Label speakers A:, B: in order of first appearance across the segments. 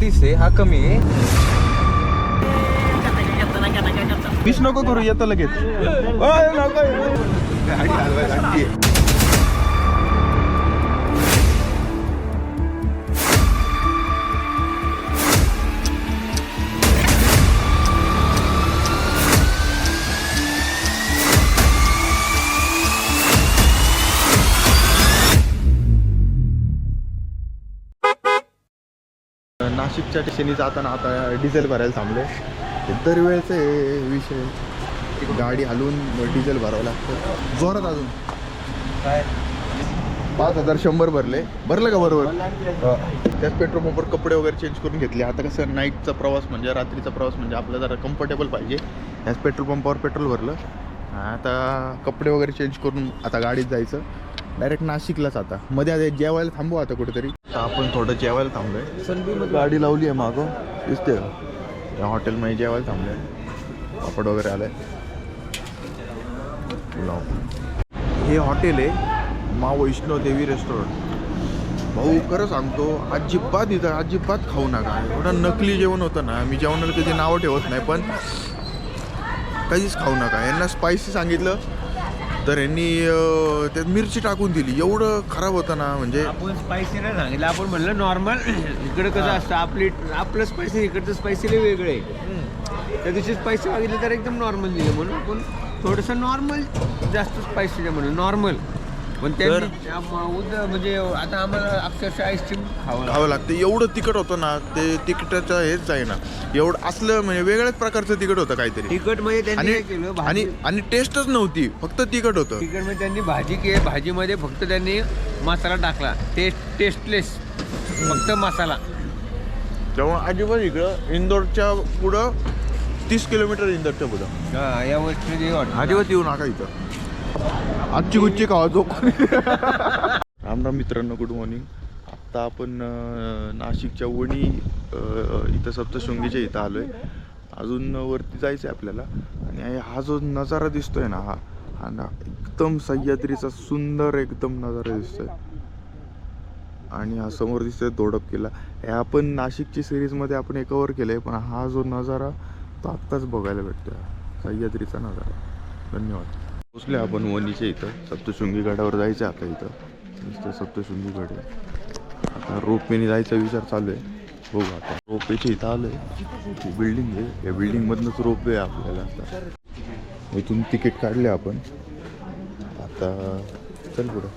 A: तीस आहे हा कमी आहे वीस नको करू येतं लगेच नाशिकच्या स्टेशनी जाताना आता डिझेल भरायला थांबले हे दरवेळेचं आहे विषय. गाडी हलवून डिझेल भरावं लागतं. जोरात अजून.
B: काय?
A: पाच हजार शंभर भरले. भरलं का बरोबर? त्याच पेट्रोल पंपवर कपडे वगैरे चेंज करून घेतले. आता कसं नाईटचा प्रवास म्हणजे रात्रीचा प्रवास म्हणजे आपल्याला जरा कम्फर्टेबल पाहिजे. त्याच पेट्रोल पंपावर पेट्रोल भरलं. आता कपडे वगैरे चेंज करून आता गाडीत जायचं. डायरेक्ट नाशिकलाच आता. मध्ये आता जेवायला थांबू आता कुठेतरी. आपण थोडं जेवायला थांबलोय. गाडी लावली आहे मागं. दिसते या हॉटेलमध्ये जेवायला थांबलोय. पापड वगैरे आलाय. पुलाव हे हॉटेल आहे मा वैष्णव देवी रेस्टॉरंट. भाऊ खरं सांगतो अजिबात इथं अजिबात खाऊ नका. एवढं नकली जेवण होतं ना मी जेवणाला कधी नावं ठेवत नाही पण कधीच खाऊ नका. यांना स्पायसी सांगितलं तर यांनी त्यात मिरची टाकून दिली. एवढं खराब होतं ना म्हणजे
B: आपण स्पायसी नाही सांगितलं. आपण म्हणलं नॉर्मल इकडे कसं असतं आपली आपलं स्पायसी इकडचं स्पायसी वेगळं त्या दिवशी स्पायसी मागितलं तर एकदम नॉर्मल दिलं म्हणून. आपण थोडंसं नॉर्मल जास्त स्पायसी म्हणलं नॉर्मल पण त्यांनी आम- उद्या म्हणजे आता आम्हाला अक्षरशः आईस्क्रीम खावं लागतं.
A: खावं लागतं. एवढं तिखट होतं ना ते तिखटाचं हेच जाईना एवढं असलं म्हणजे वेगळ्याच प्रकारचं तिखट होतं काहीतरी.
B: तिखटमध्ये त्यांनी
A: आणि
B: काय केलं
A: आणि
B: भाजी.
A: आणि टेस्टच नव्हती फक्त तिखट होतं.
B: तिखटमध्ये त्यांनी भाजी के भाजीमध्ये फक्त त्यांनी मसाला टाकला. टेस्ट टेस्टलेस फक्त मसाला.
A: तेव्हा अजिबात इकडं इंदोरच्या पुढं तीस किलोमीटर इंदोरच्या पुढं.
B: हा, या गोष्टी
A: अजिबात येऊ नका इथं. आजची गुच्ची खावा जो राम राम मित्रांनो गुड मॉर्निंग आत्ता आपण नाशिकच्या वणी इथं सप्तशृंगीच्या इथं आलोय. अजून वरती जायचं आहे आपल्याला. आणि हा जो नजारा दिसतोय ना हा हा ना एकदम सह्याद्रीचा सुंदर एकदम नजारा दिसतोय. आणि हा समोर दिसतोय दोडप किल्ला. हे आपण नाशिकची सिरीजमध्ये आपण हे कवर केलंय पण हा जो नजारा तो आत्ताच बघायला भेटतोय. सह्याद्रीचा नजारा. धन्यवाद. पोचले आपण वणीच्या इथं. सप्तशृंगी गडावर जायचं आता इथं. नुसतं सप्तशृंगी गड आता रोपवेने जायचा विचार चालू आहे बघू आता. रोपवेच्या इथं आलो आहे बिल्डिंग आहे. या बिल्डिंगमधनंच रोपवे आहे आपल्याला आता. इथून तिकीट काढले आपण. आता चल पुढं.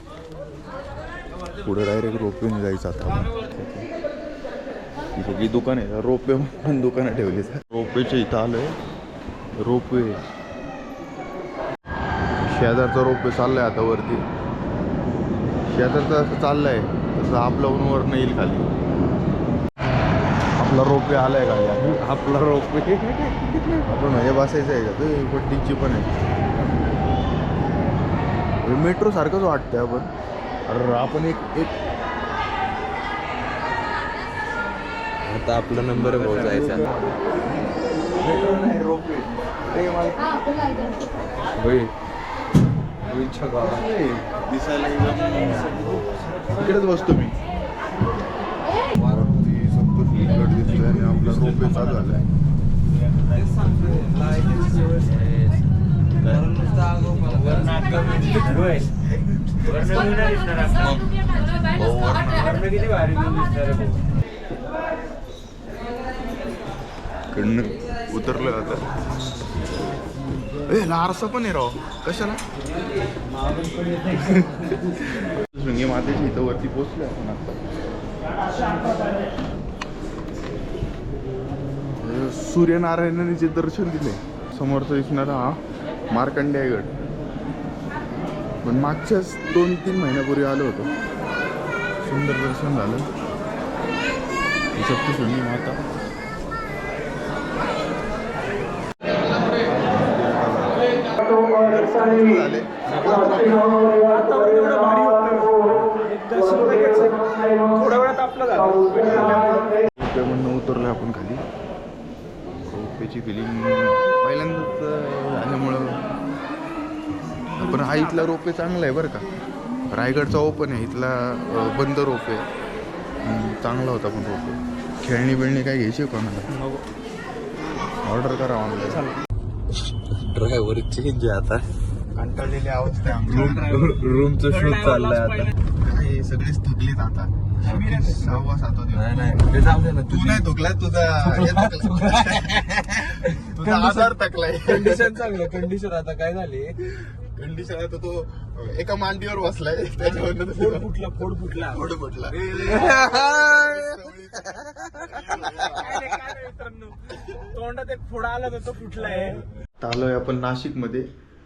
A: पुढं डायरेक्ट रोपवेने जायचं आता आपण. ही सगळी दुकान आहे रोपवे म्हणून दुकानं ठेवली रोपवेच्या इथं आलो आहे रोपवे. शेजारचा रोपवे चाललाय आता वरती. शेजारचं असं चाललंय तसं आपलं वरनं येईल खाली. आपला रोपवे आलाय खाली
B: आपला रोप.
A: आपण म्हणजे बसायचं आहे का? ते पट्टीची पण आहे. मेट्रो सारखंच वाटतंय आपण. अरे आपण एक एक.
C: आता आपला नंबर पोहोचायचा
A: मेट्रो
C: होय
A: दिसायला इकडेच बसतो मी. वरती सप्तशृंगगड दिसतोय आणि आपला रोपवे चालू झालाय. इकडनं उतरलं आता. ए लारसा पण आहे राव. कशाला? शृंगे मातेची इथं वरती पोचले आपण आता. सूर्यनारायणाने जे दर्शन दिले. समोरचा दिसणारा हा मार्कंडेयगड पण मागच्याच दोन तीन महिन्यापूर्वी आलो होतो. सुंदर दर्शन झालं. सप्तशृंगी माता. झाले म्हणून उतरलो आपण खाली. रोपेची फिलिंग पहिल्यांदाच झाल्यामुळं पण हा इथला रोपे चांगला आहे बरं का. रायगडचा ओपन आहे इथला बंद रोपे चांगला होता पण रोपे खेळणी बिळणी काय घ्यायची कोणाला? ऑर्डर करा ऑनलाईन
C: ड्रायव्हर चेंज आहे आता.
A: कंटाळलेली अवस्था आहे आमची.
C: रूमचं शूट चाललंय आता.
A: काय सगळेच थकलीत आता. सहावा सातवा दिवस.
C: नाही नाही ते जाऊ दे ना
A: तू नाही थकला तुझा. तुझा आजार थकलाय.
C: कंडिशन चांगलं कंडिशन आता काय झाली?
A: कंडिशन आहे तर तो एका मांडीवर बसलाय त्याच्यावर
C: फुटला फोड फुटला.
A: फोड फुटला.
C: तोंडात एक फोडा आला तर तो फुटलाय.
A: आलोय आपण नाशिकमध्ये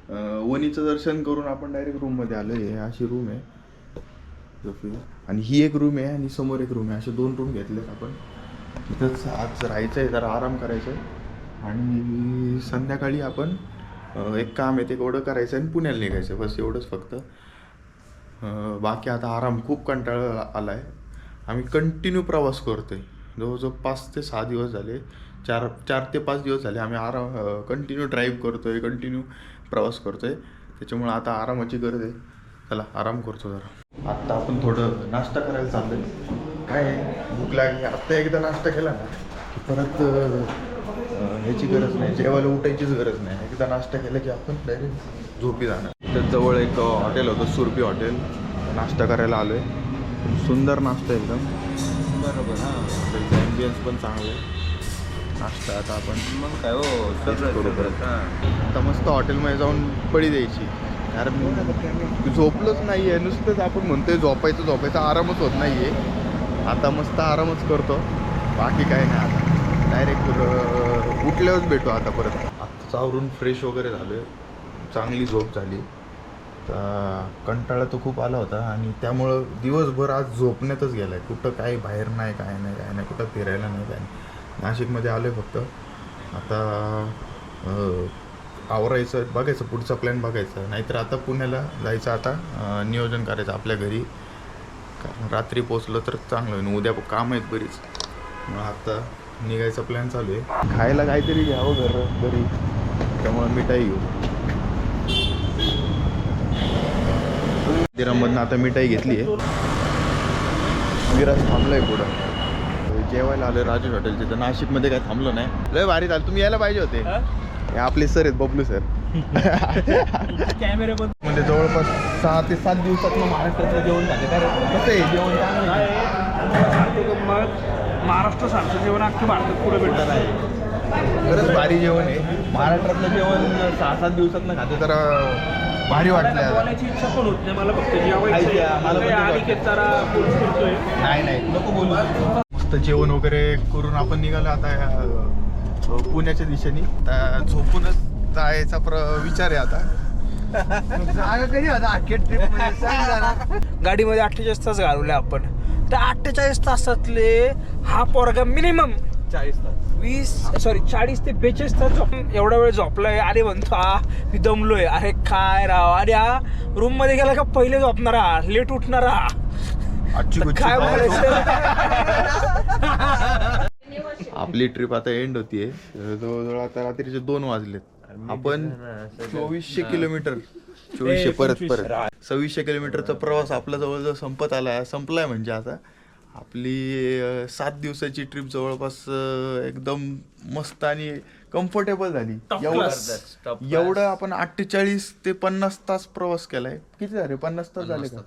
A: वणीचं दर्शन करून आपण डायरेक्ट रूममध्ये आलो आहे हे अशी रूम आहे. आणि ही एक रूम आहे आणि समोर एक रूम आहे. असे दोन रूम घेतलेत आपण. तिथंच आज राहायचं आहे जरा आराम करायचा आहे आणि संध्याकाळी आपण एक काम आहे ते एवढं करायचं आणि पुण्याला निघायचं बस एवढंच फक्त. बाकी आता आराम खूप कंटाळा आला आहे आम्ही कंटिन्यू प्रवास करतो आहे जवळजवळ पाच ते सहा दिवस झाले. चार चार ते पाच दिवस झाले आम्ही आराम कंटिन्यू ड्राईव्ह करतोय कंटिन्यू प्रवास करतोय. त्याच्यामुळे आता आरामाची गरज आहे. चला आराम करतो जरा. आत्ता आपण थोडं नाश्ता करायला चाललोय. काय आहे, भूक लागली. आत्ता एकदा नाश्ता केला ना की परत ह्याची गरज नाही. जेवायला उठायचीच गरज नाही. एकदा नाश्ता केला की आपण डायरेक्ट झोपी जाणार. तर जवळ एक हॉटेल होतं सुरपी हॉटेल. नाश्ता करायला आलोय. सुंदर नाश्ता एकदम.
C: बरोबर हा.
A: हॉटेलचा ॲम्बियन्स पण चांगलं आहे. नाश्ता आता आपण
C: मग काय हो.
A: आता मस्त हॉटेलमध्ये जाऊन पडी द्यायची. कारण झोपलंच नाही आहे नुसतंच आपण म्हणतोय झोपायचं झोपायचं. आरामच होत नाही आहे आता मस्त आरामच करतो. बाकी काय नाही आता. डायरेक्ट उठल्यावरच भेटू आता परत. आत्ताच आवरून फ्रेश वगैरे झालं चांगली झोप झाली. तर कंटाळा तर खूप आला होता. आणि त्यामुळं दिवसभर आज झोपण्यातच गेला आहे कुठं काही बाहेर नाही काय नाही काय नाही. कुठं फिरायला नाही काय नाही. नाशिकमध्ये आलो आहे फक्त. आता आवरायचं बघायचं पुढचा प्लॅन बघायचा. नाहीतर आता पुण्याला जायचं आता नियोजन करायचं आपल्या घरी. कारण रात्री पोचलं तर चांगलं होईल. उद्या काम आहेत बरीच. मग आता निघायचा प्लॅन चालू आहे. खायला काहीतरी घ्यावं घर घरी. त्यामुळे मिठाई घेऊ. मंदिरामधनं आता मिठाई घेतली आहे. विराज थांबलाय पुढं. जेवायला आलं राजेश हॉटेलचे. तर नाशिकमध्ये काय थांबलो नाही. लय भारी झालं. तुम्ही यायला पाहिजे होते. हे? आपले सर आहेत बबलू सर.
D: कॅमेरे
A: म्हणजे जवळपास सहा ते सात दिवसात महाराष्ट्राचं जेवण झालं? कसं आहे? जेवण
D: महाराष्ट्र सारखं जेवण अख्खं भारतात पुढे भेटत आहे.
A: खरंच भारी जेवण आहे. महाराष्ट्रातलं जेवण सहा सात दिवसात खाते तर भारी वाटलं.
D: बोलायची इच्छा पण होत नाही. मला फक्त जेवायचं
A: मला नाही नाही. नको बोलू. मस्त जेवण वगैरे करून आपण निघालो आता पुण्याच्या दिशेने. आता झोपूनच जायचा प्र विचार आहे आता.
D: गाडीमध्ये अठ्ठेचाळीस तास घालवले आपण. त्या अठ्ठेचाळीस तासातले हा पोरगा मिनिमम
C: चाळीस तास.
D: वीस सॉरी चाळीस ते बेचाळीस तास झोप एवढा वेळ झोपलाय. अरे म्हणतो हा मी दमलोय. अरे काय राव? अरे हा रूममध्ये गेला का पहिले झोपणारा? लेट उठणारा. काय
A: काय?
D: बोलायचं
A: आपली ट्रिप आता एंड होतीये. जवळजवळ आता रात्रीचे दोन वाजलेत. आपण चोवीसशे किलोमीटर. चोवीसशे परत परत. सव्वीसशे किलोमीटरचा प्रवास आपला जवळजवळ संपत आलाय संपलाय म्हणजे आता. आपली सात दिवसाची ट्रिप जवळपास एकदम मस्त आणि कम्फर्टेबल झाली. एवढं एवढं आपण अठ्ठेचाळीस ते पन्नास तास प्रवास केलाय. किती झाले? पन्नास तास झाले का?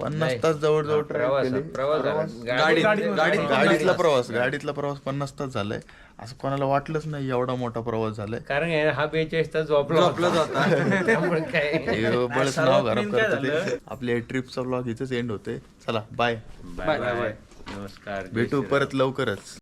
A: पन्नास तास. जवळजवळ ट्रॅव्हल केले. प्रवास
C: गाडीत गाडीत
A: गाडीतला प्रवास गाडीतला प्रवास पन्नास तास झालाय. असं कोणाला वाटलंच नाही एवढा मोठा प्रवास झालाय.
B: कारण हे- हा बेचाळीस तास झोपला
C: होता.
B: त्यामुळे काय
A: हे बळच नाव खराब करतात ते. आपल्या ट्रिपचा ब्लॉग इथेच एंड होते. चला बाय
B: बाय बाय बाय नमस्कार.
A: भेटू परत लवकरच.